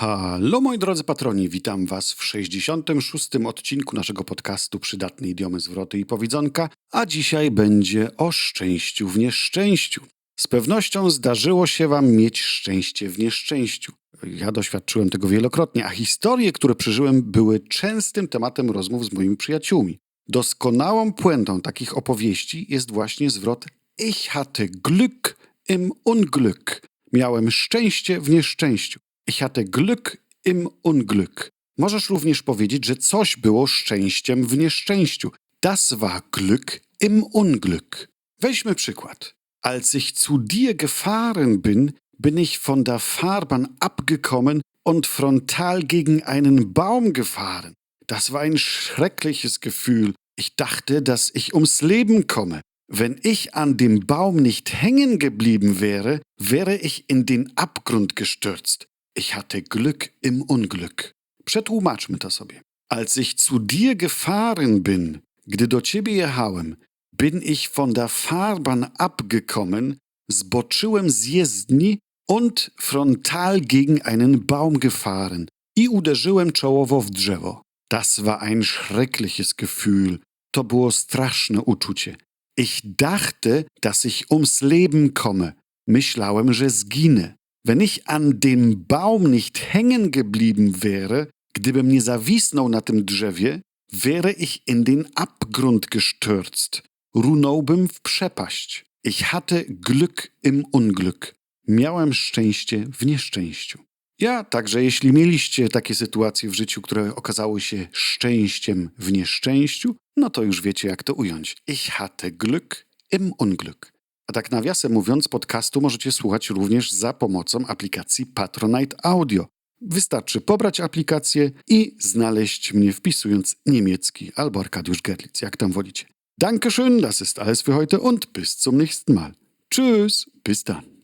Hallo moi drodzy patroni, witam was w 66. odcinku naszego podcastu Przydatne idiomy, zwroty i powiedzonka, a dzisiaj będzie o szczęściu w nieszczęściu. Z pewnością zdarzyło się wam mieć szczęście w nieszczęściu. Ja doświadczyłem tego wielokrotnie, a historie, które przeżyłem, były częstym tematem rozmów z moimi przyjaciółmi. Doskonałą puentą takich opowieści jest właśnie zwrot Ich hatte Glück im Unglück. Miałem szczęście w nieszczęściu. Ich hatte Glück im Unglück. Możesz również powiedzieć, że coś było szczęściem w nieszczęściu. Das war Glück im Unglück. Weźmy przykład. Als ich zu dir gefahren bin, bin ich von der Fahrbahn abgekommen und frontal gegen einen Baum gefahren. Das war ein schreckliches Gefühl. Ich dachte, dass ich ums Leben komme. Wenn ich an dem Baum nicht hängen geblieben wäre, wäre ich in den Abgrund gestürzt. Ich hatte Glück im Unglück. Przetłumaczmy to sobie. Als ich zu dir gefahren bin, gdy do ciebie jechałem, bin ich von der Fahrbahn abgekommen, zboczyłem z jezdni und frontal gegen einen Baum gefahren i uderzyłem czołowo w drzewo. Das war ein schreckliches Gefühl. To było straszne uczucie. Ich dachte, dass ich ums Leben komme. Myślałem, że zginę. Wenn ich an dem Baum nicht hängen geblieben wäre, gdybym nie zawisnął na tym drzewie, wäre ich in den Abgrund gestürzt. Runąłbym w przepaść. Ich hatte Glück im Unglück. Miałem szczęście w nieszczęściu. Ja także, jeśli mieliście takie sytuacje w życiu, które okazały się szczęściem w nieszczęściu, no to już wiecie, jak to ująć. Ich hatte Glück im Unglück. A tak nawiasem mówiąc, podcastu możecie słuchać również za pomocą aplikacji Patronite Audio. Wystarczy pobrać aplikację i znaleźć mnie wpisując niemiecki albo Arkadiusz Gerlitz, jak tam wolicie. Dankeschön, das ist alles für heute und bis zum nächsten Mal. Tschüss, bis dann.